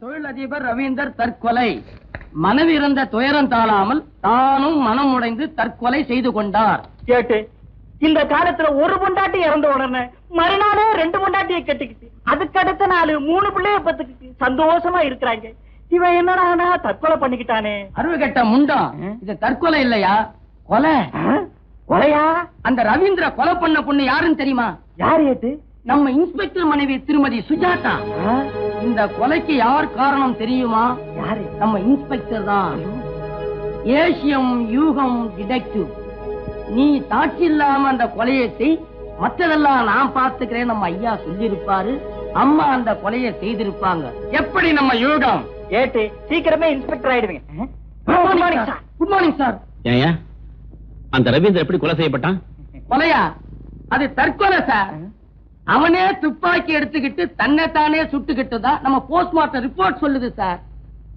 தொழிலதிபர் ரவீந்தர் தற்கொலை. மனைவி இறந்த துயரம் தாழாமல் தானும் மனம் உடைந்து தற்கொலை செய்து கொண்டார். கேட்டு இந்த காலத்துல ஒரு பொண்டாட்டி இறந்த உடனே மறுநாளே ரெண்டு பொண்டாட்டியை கட்டிக்கிட்டு அதுக்கு அடுத்த நாள் மூணு பிள்ளைய பத்துக்கிட்டு சந்தோஷமா இருக்கிறாங்க. இவன் என்னடா தற்கொலை பண்ணிக்கிட்டானே. அருவு கெட்ட முண்டம் இது தற்கொலை இல்லையா? கொலை. கொலையா? அந்த ரவீந்திர கொலை பண்ண பொண்ணு யாருன்னு தெரியுமா? யார் ஏத்து நம்ம இன்ஸ்பெக்டர் மனைவி திருமதி சுஜாதா. இந்த கொலைக்கு யார் காரணம் தெரியுமா? யாரு? நம்ம இன்ஸ்பெக்டர் தான். ஏசியம் யூகம் டிடெக்டிவ். நீ சாட்சி இல்லாம அந்த கொலையை செய். மற்றதெல்லாம் நான் பார்த்துக்கிறேன் நம்ம ஐயா சொல்லியிருப்பாரு. அம்மா அந்த கொலையை செய்திருப்பாங்க. எப்படி நம்ம யூகம்? ஏட்டு சீக்கிரமே இன்ஸ்பெக்டர் ஆயிடுவீங்க. Good morning sir good morning sir ஏயா அந்த ரவீந்திர எப்படி கொலை செய்யப்பட்டான்? கொலையா? அது தற்கொலை சார் அவனே துப்பாக்கி எடுத்துக்கிட்டு தன்னைத்தானே சுட்டுக்கிட்டதா? நம்ம போஸ்ட்மார்ட்டம் ரிப்போர்ட் சொல்லுது சார்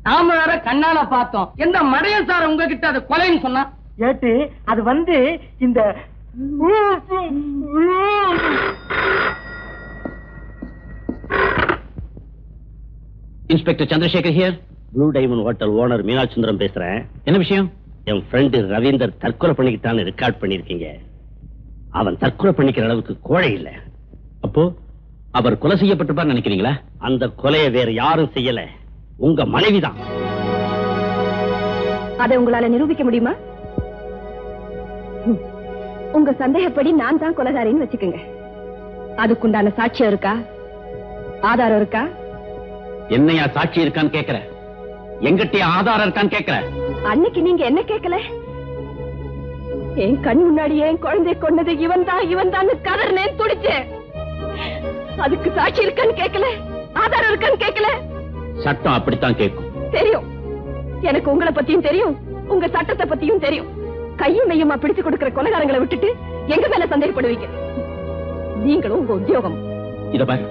நாம வேற கண்ணால பார்த்தோம். எந்த மடையன் சார் உங்ககிட்ட அது கொலைன்னு சொன்னா? ஏட்டு அது வந்து இந்த inspector Chandrasekhar here blue diamond hotel owner Meenakshi Sundaram பேசுறேன். என்ன விஷயம்? என் ஃப்ரெண்டு ரவீந்தர் தற்கொலை பண்ணிக்கிட்டான்னு ரெக்கார்ட் பண்ணிருக்கீங்க அவன் தற்கொலை பண்ணிக்கிற அளவுக்கு கோழை இல்ல. அப்போ அவர் கொலை செய்யப்பட்டிருப்பார் நினைக்கிறீங்களா? அந்த கொலையை வேற யாரும் செய்யல. உங்க மனைவிதான். அதை உங்களால நிரூபிக்க முடியுமா. உங்க சந்தேகப்படி நான் தான் கொலகாரின்னு வச்சுக்கோங்க. அதுக்குண்டான சாட்சியம் இருக்கா? ஆதாரம் இருக்கா? என்னையா சாட்சி இருக்கான்னு கேக்குற எங்கிட்டே ஆதாரம் இருக்கான்னு கேக்குற அன்னைக்கு நீங்க என்ன கேட்கல? என் கண் முன்னாடி என் குழந்தை கொன்னது இவன் தான் இவன் தான் கதர்னேன் துடிச்சேன். அதுக்கு சாட்சி இருக்கான்னு கேட்கல ஆதாரம் இருக்கான்னு கேட்கல சட்டம் அப்படித்தான் கேட்கும் தெரியும். எனக்கு உங்களை பத்தியும் தெரியும். உங்க சட்டத்தை பத்தியும் தெரியும். கையும் மெய்யுமா பிடிச்சு கொடுக்கிற கொலைகாரங்களை விட்டுட்டு எங்க மேல சந்தேகப்படுவீங்க? நீங்களும் உங்க உத்தியோகம். இத பாரு.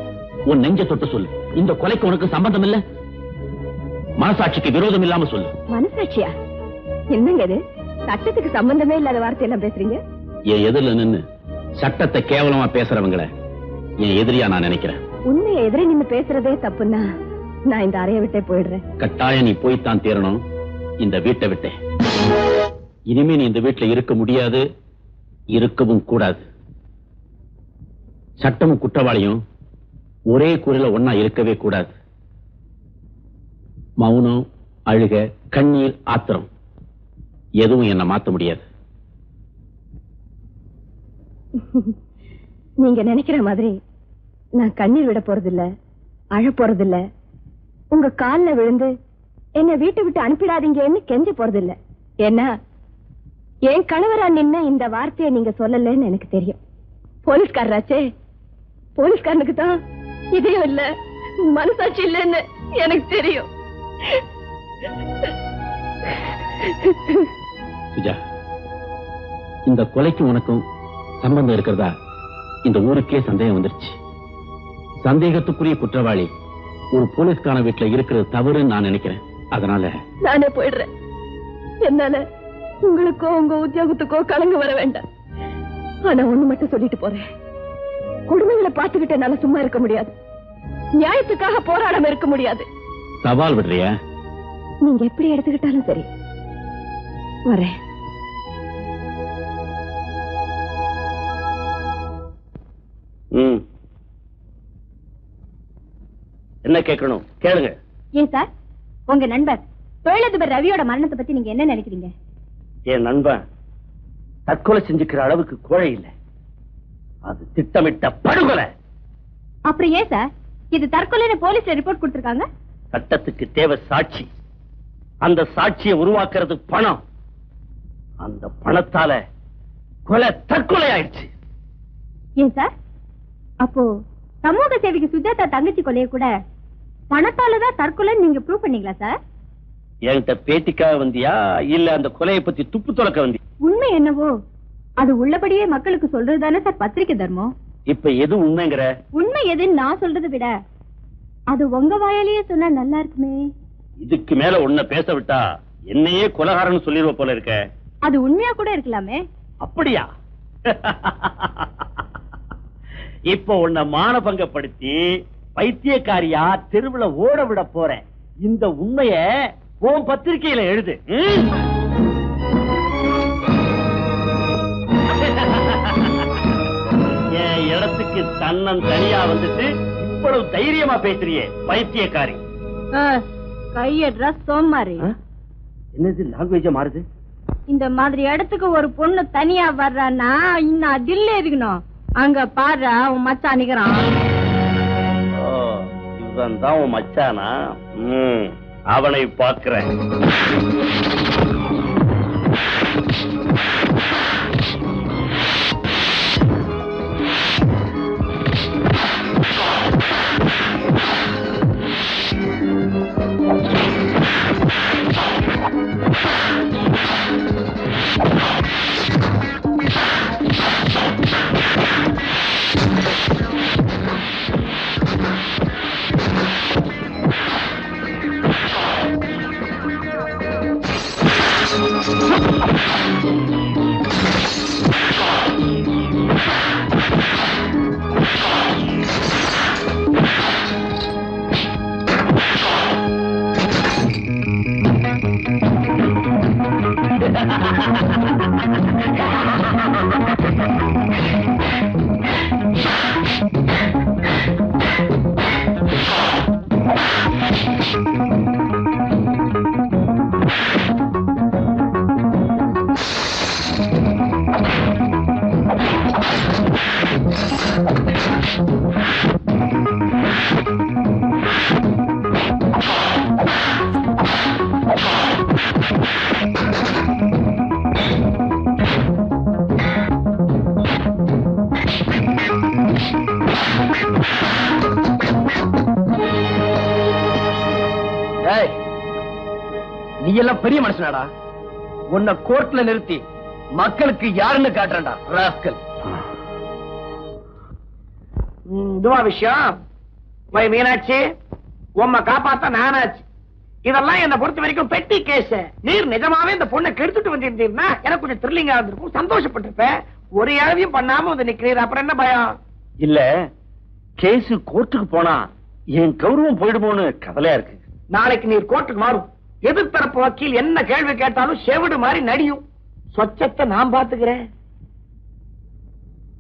உன் நெஞ்ச தொட்டு சொல்லு. இந்த கொலைக்கு உனக்கு சம்பந்தம் இல்ல. மனசாட்சிக்கு விரோதம் இல்லாம சொல்லு. மனசாட்சியா? என்னங்க இது? சட்டத்துக்கு சம்பந்தமே இல்லாத வார்த்தையெல்லாம் பேசுறீங்க? என் எதிரில நின்னு சட்டத்தை கேவலமா பேசுறவங்கள என் எதிரியா நான் நினைக்கிறேன். உண்மையை எதிரே நின்னு பேசுறதே தப்புன்னா நான் இந்த அறையை விட்டே போயிடுறேன். கட்டாயம் நீ போய்த்தான் தீரணும். இந்த வீட்டை விட்டே. இனிமே நீ இந்த வீட்டுல இருக்க முடியாது இருக்கவும் கூடாது. சட்டமும் குற்றவாளியும் ஒரே கூரையில ஒன்னா இருக்கவே கூடாது. மௌனம் அழுக கண்ணீர் ஆத்திரம். எதுவும் என்ன மாத்த முடியாது. நீங்க நினைக்கிற மாதிரி நான் கண்ணீர் விட போறதில்ல. அழ போறதில்ல. உங்க கால்ல விழுந்து என்ன வீட்டை விட்டு அனுப்பிடாதீங்கன்னு கெஞ்ச போறதில்ல. ஏன்னா என் கணவரா நின்ன இந்த வார்த்தையை நீங்க சொல்லலன்னு எனக்கு தெரியும். போலீஸ்காரராச்சே போலீஸ்காரனுக்கு தான் இதையும் இல்ல மனசாட்சி இல்லைன்னு எனக்கு தெரியும். சுஜா இந்த கொலைக்கு உனக்கும் சம்பந்தம் இருக்கிறதா? இந்த ஊருக்கே சந்தேகம் வந்துருச்சு. சந்தேகத்துக்குரிய குற்றவாளி. ஒரு போலீஸ்கான வீட்டுல இருக்கிறது தவறுன்னு நான் நினைக்கிறேன். அதனால நானே போயிடுறேன். என்னால உங்களுக்கோ உங்க உத்தியோகத்துக்கோ கலங்க வர வேண்டாம். ஆனா ஒண்ணு மட்டும் சொல்லிட்டு போறேன். குடும்பங்களை பார்த்துக்கிட்டு என்னால சும்மா இருக்க முடியாது. நியாயத்துக்காக போராடாம இருக்க முடியாது. சவால் விடுறியா? நீங்க எப்படி எடுத்துக்கிட்டாலும் சரி. வரேன். ம். என்ன கேட்கணும்? கேளுங்க. ஏன் சார்? உங்க நண்பர் தொழிலதிபர் ரவியோட மரணத்தை பத்தி நீங்க என்ன நினைக்கிறீங்க? என் நண்பன் தற்கொலை செஞ்சுக்கிற அளவுக்கு கோழை இல்லை. அது திட்டமிட்ட படுகொலை. அப்புறம் ஏன் சார்? இது தற்கொலைன்னு போலீஸ்ல ரிப்போர்ட் கொடுத்திருக்காங்க? சட்டத்துக்கு தேவை சாட்சி. அந்த சாட்சியை உருவாக்குறது பணம். அந்த பணத்தால கொலை தற்கொலை ஆயிடுச்சு. ஏன் சார்? அப்போ சமூக சேவைக்கு சுஜாதா தங்கச்சி கொலைய கூட பணத்தாலதான் தற்கொலைன்னு நீங்க ப்ரூவ் பண்ணீங்களா சார் என்கிட்ட பேட்டிக்காக வந்தியா? இல்ல அந்த கொலையை பத்தி துப்பு துளக்க வந்தியா? உண்மை என்னவோ? அது உள்ளபடியே மக்களுக்கு சொல்றது தானே சார் பத்திரிக்கை தர்மம்? இப்ப எது உண்மைங்கிற? உண்மை எதுன்னு நான் சொல்றதை விட அது உங்க வாயாலேயே சொன்னா நல்லா இருக்குமே. இதுக்கு மேல உன்னை பேச விட்டா என்னையே கொலகாரன்னு சொல்லிருவ போல இருக்க. அது உண்மையா கூட இருக்கலாமே. அப்படியா? இப்போ உன்னை மானபங்கப்படுத்தி பைத்தியக்காரியா தெருவுல ஓட விட போறேன். இந்த உண்மைய உன் பத்திரிக்கையில எழுது? என் இடத்துக்கு தன்னன் தனியா வந்துட்டு இவ்வளவு தைரியமா பேசுறியே பைத்தியக்காரி. கையட்ரா சோமாரி ஆ? என்னது லாங்குவேஜ மாறுது? இந்த மாதிரி இடத்துக்கு ஒரு பொண்ணு தனியா வர்றான்னா இன்னும் தில்ல இருக்கணும் அங்க பாரு அவன் மச்சான் நிக்கிறான். ஒருத்தன் தான் உன் மச்சானா? அவனை பார்க்கிறேன். நீ எல்லாம் பெரிய மனுஷனாடா? உன்னை கோர்ட்ல நிறுத்தி மக்களுக்கு யாருன்னு காட்டுறேன்டா ராஸ்கல் இதுவா விஷயம்? மை மீனாட்சி. உம்மை காப்பாத்த நானாச்சு. இதெல்லாம் என்ன பொறுத்த வரைக்கும் பெட்டி கேஸ். நீர் நிஜமாவே இந்த பொண்ணை கெடுத்துட்டு வந்திருந்தீங்கன்னா எனக்கு கொஞ்சம் த்ரில்லிங்கா இருந்திருக்கும். சந்தோஷப்பட்டிருப்பேன். ஒரு இழவையும் பண்ணாம வந்து நிக்கிறீர். அப்புறம் என்ன பயம்? இல்ல கேஸ் கோர்ட்டுக்கு போனா என் கௌரவம் போயிடுமோன்னு கவலையா இருக்கு. நாளைக்கு நீர் கோர்ட்டுக்கு மாறும். எதிர்த்தரப்பு வக்கீல் என்ன கேள்வி கேட்டாலும் செவிடு மாதிரி நடியும். சொச்சத்தை நான் பாத்துக்கிறேன்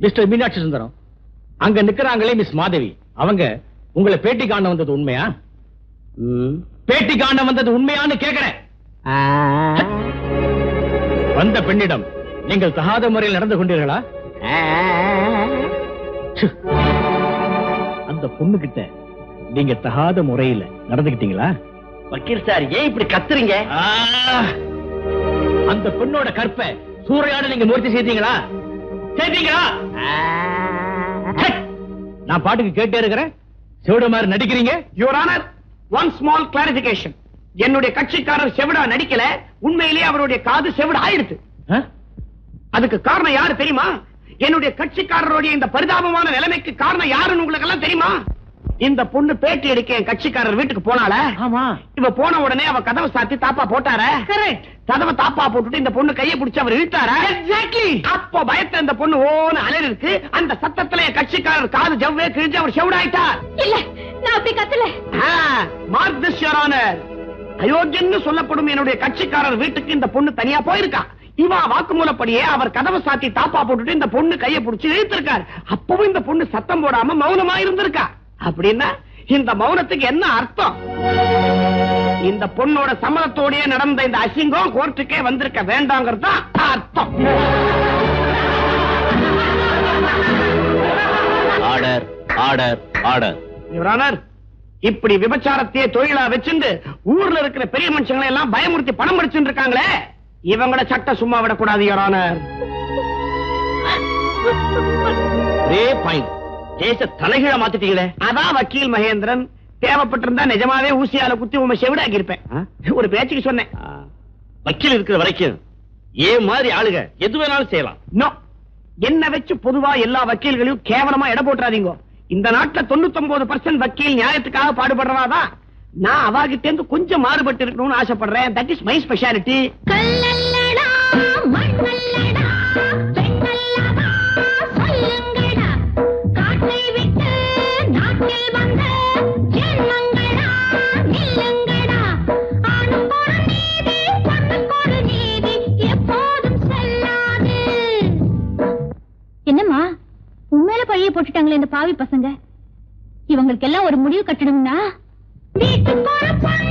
மிஸ்டர் மீனாட்சி சுந்தரம் அங்க நிக்கிறாங்களே மிஸ் மாதவி. அவங்க உங்களை பேட்டி காண வந்தது உண்மையா? பேட்டி காண வந்தது உண்மையான்னு கேக்குறேன். வந்த பெண்ணிடம் நீங்கள் தகாத முறையில் நடந்து கொண்டீர்களா. அந்த பொண்ணு கிட்ட நீங்க தகாத முறையில நடந்துகிட்டீங்களா? வக்கீல் சார் ஏன் இப்படி கத்துறீங்க! அந்த பெண்ணோட கற்பை சூறையாட நீங்க முயற்சி செய்தீங்களா? செய்தீங்களா! நான் பாட்டுக்கு கேட்டே இருக்கிறேன். செவிட மாதிரி நடிக்கிறீங்க. Your honour one small clarification என்னுடைய கட்சிக்காரர் செவிடா நடிக்கல உண்மையிலேயே அவருடைய காது செவிடு ஆயிடுச்சு? அதுக்கு காரணம் யாரு தெரியுமா? என்னுடைய கட்சிக்காரருடைய இந்த பரிதாபமான நிலைமைக்கு காரணம் யாருன்னு உங்களுக்கு எல்லாம் தெரியுமா? இந்த பொண்ணு பேட்டி எடுக்க என் கட்சிக்காரர் வீட்டுக்கு போனால ஆமா. இவ போன உடனே அவ கதவை சாத்தி தாப்பா போட்டார. கதவை தாப்பா போட்டுட்டு இந்த பொண்ணு கையை பிடிச்சு அவர் இழுத்தார. எக்ஸாக்ட்லி அப்போ பயத்த இந்த பொண்ணு ஓன அலறி இருக்கு அந்த சத்தத்துல என் கட்சிக்காரர் காது ஜவ்வே கிழிஞ்சு அவர் செவிடாயிட்டார் இல்ல நான் அப்படி கத்தல. மார்க் திஸ் யுவர் ஆனர் அயோக்கியன்னு சொல்லப்படும் என்னுடைய கட்சிக்காரர் வீட்டுக்கு இந்த பொண்ணு தனியா போயிருக்கா. இவா வாக்குமூலப்படியே அவர் கதவை சாத்தி தாப்பா போட்டுட்டு இந்த பொண்ணு கையை பிடிச்சு இழுத்திருக்கார். அப்பவும் இந்த பொண்ணு சத்தம் போடாம மௌனமா இருந்திருக்கா. அப்படின்னா இந்த மௌனத்துக்கு என்ன அர்த்தம்? இந்த பொண்ணோட சம்மதத்தோடயே நடந்த இந்த அசிங்கம் கோர்ட்டுக்கே வந்திருக்க வேண்டாங்கிறது அர்த்தம். Order order order. Your honour இப்படி விபச்சாரத்தையே தொழிலா வச்சிருந்து ஊர்ல இருக்கிற பெரிய மனுஷங்களை எல்லாம் பயமுறுத்தி பணம் அடிச்சுட்டு இருக்காங்களே? இவங்கள சட்ட சும்மா விடக்கூடாது யுவர் ஆனர் ஒரே பாயிண்ட் கேஸ தலைகீழ மாத்திட்டீங்களே. அதான் வக்கீல் மகேந்திரன். தேவைப்பட்டிருந்தா நிஜமாவே ஊசியால குத்தி உண்மை செவிடாக்கி இருப்பேன்? ஒரு பேச்சுக்கு சொன்னேன். வக்கீல் இருக்கிற வரைக்கும் ஏன் மாதிரி ஆளுங்க எது வேணாலும் செய்யலாம். நோ. என்ன வச்சு பொதுவா எல்லா வக்கீல்களையும் கேவலமா எடை போட்டுறாதீங்க. இந்த நாட்டுல தொண்ணூத்தொன்பது பர்சன்ட் வக்கீல் நியாயத்துக்காக பாடுபடுறவாதான் நான் அவாகிட்ட இருந்து கொஞ்சம் மாறுபட்டு இருக்கணும்னு ஆசைப்படுறேன். தட் இஸ் மை ஸ்பெஷாலிட்டி சண்டைய போட்டுட்டாங்களே இந்த பாவி பசங்க. இவங்களுக்கு எல்லாம் ஒரு முடிவு கட்டணும்னா போற